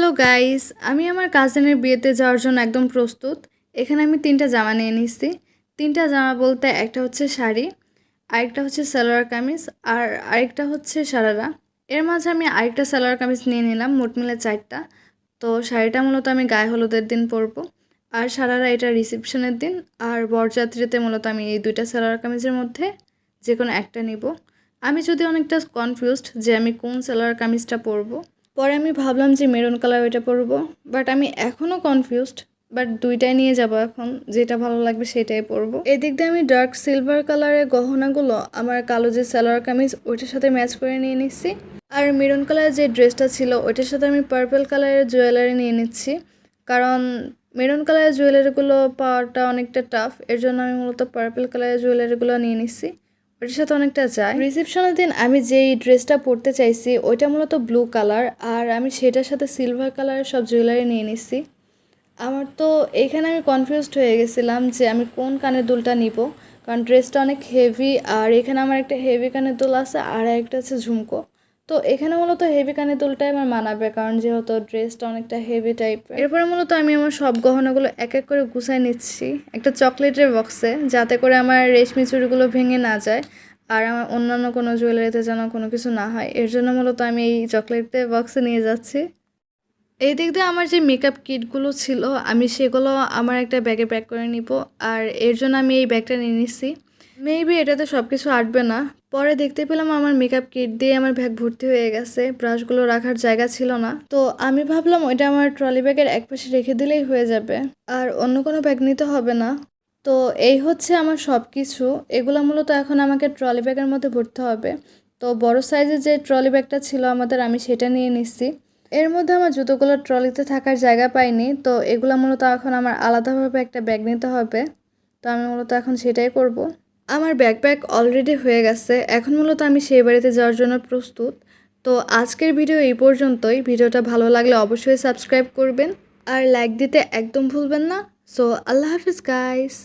Hello guys আমি আমার কাজিনের বিয়েতে যাওয়ার জন্য একদম প্রস্তুত। এখানে আমি তিনটা জামা নিয়ে নিচ্ছি তিনটা জামা বলতে একটা হচ্ছে শাড়ি, আরেকটা হচ্ছে সালোয়ার কামিজ, আর আরেকটা হচ্ছে সারারা। এর মাঝে আমি আরেকটা সালোয়ার কামিজ নিয়ে নিলাম, মোট মিলে চারটা। তো শাড়িটা মূলত আমি গায়ে হলুদের দিন পরবো। আর সারারা এটা রিসেপশনের দিন, আর বরযাত্রীতে মূলত আমি এই দুইটা সালোয়ার কামিজের মধ্যে যে কোনো একটা নিব। আমি যদি অনেকটা কনফিউজড যে আমি কোন সালোয়ার কামিজটা পরবো পরে আমি ভাবলাম যে মেরুন কালার ওইটা পরবো বাট আমি এখনও কনফিউজড বাট দুইটাই নিয়ে যাব এখন, যেটা ভালো লাগবে সেটাই পরবো। এদিক দিয়ে আমি ডার্ক সিলভার কালারের গহনাগুলো, আমার কালো যে সালোয়ার কামিজ, ওইটার সাথে ম্যাচ করে নিয়ে নিচ্ছি। আর মেরুন কালারের যে ড্রেসটা ছিল, ওইটার সাথে আমি পার্পল কালারের জুয়েলারি নিয়ে নিচ্ছি। কারণ মেরুন কালারের জুয়েলারিগুলো পাওয়াটা অনেকটা টাফ এর জন্য আমি মূলত পার্পল কালারের জুয়েলারিগুলো নিয়ে নিচ্ছি। ওটার সাথে অনেকটা যায়। রিসেপশনের দিন আমি যেই ড্রেসটা পরতে চাইছি, ওইটা মূলত ব্লু কালার আর আমি সেটার সাথে সিলভার কালারের সব জুয়েলারি নিয়ে নিছি আমার তো এখানে আমি কনফিউজড হয়ে গেছিলাম যে আমি কোন কানের দুলটা নিব, কারণ ড্রেসটা অনেক হেভি আর এখানে আমার একটা হেভি কানের দুল আছে, আর একটা আছে ঝুমকো। তো এখানে মূলত হেভি কানের দুলটাই আমার মানাবে, কারণ যেহেতু ড্রেসটা অনেকটা হেভি টাইপ এরপরে মূলত আমি আমার সব গহনাগুলো এক এক করে গুছাই নিচ্ছি। একটা চকলেটের বক্সে যাতে করে আমার রেশমি চুড়িগুলো ভেঙে না যায় আর আমার অন্যান্য কোনো জুয়েলারিতে যেন কোনো কিছু না হয়। এর জন্য মূলত আমি এই চকলেটের বক্সে নিয়ে যাচ্ছি। এই দিক দিয়ে আমার যে মেকআপ কিটগুলো ছিল, আমি সেগুলো আমার একটা ব্যাগে প্যাক করে নিব। আর এর জন্য আমি এই ব্যাগটা নিয়ে নিচ্ছি। মেবি এটাতে সব কিছু আটবে না পরে দেখতে পেলাম আমার মেকআপ কিট দিয়ে আমার ব্যাগ ভর্তি হয়ে গেছে। ব্রাশগুলো রাখার জায়গা ছিল না। তো আমি ভাবলাম ওইটা আমার ট্রলি ব্যাগের এক পাশে রেখে দিলেই হয়ে যাবে। আর অন্য কোনো ব্যাগ নিতে হবে না। তো এই হচ্ছে আমার সব কিছু এগুলো মূলত এখন আমাকে ট্রলি ব্যাগের মধ্যে ভরতে হবে। তো বড় সাইজের যে ট্রলি ব্যাগটা ছিল আমাদের, আমি সেটা নিয়ে নিচ্ছি এর মধ্যে আমার জুতোগুলো ট্রলিতে থাকার জায়গা পাইনি। তো এগুলো মূলত এখন আমার আলাদাভাবে একটা ব্যাগ নিতে হবে। তো আমি মূলত এখন সেটাই করব। আমার ব্যাকপ্যাক অলরেডি হয়ে গেছে। এখন মূলত আমি সেই বাড়িতে যাওয়ার জন্য প্রস্তুত। তো আজকের ভিডিও এই পর্যন্তই। ভিডিওটা ভালো লাগলে অবশ্যই সাবস্ক্রাইব করবেন। আর লাইক দিতে একদম ভুলবেন না। সো আল্লাহ হাফিজ গাইস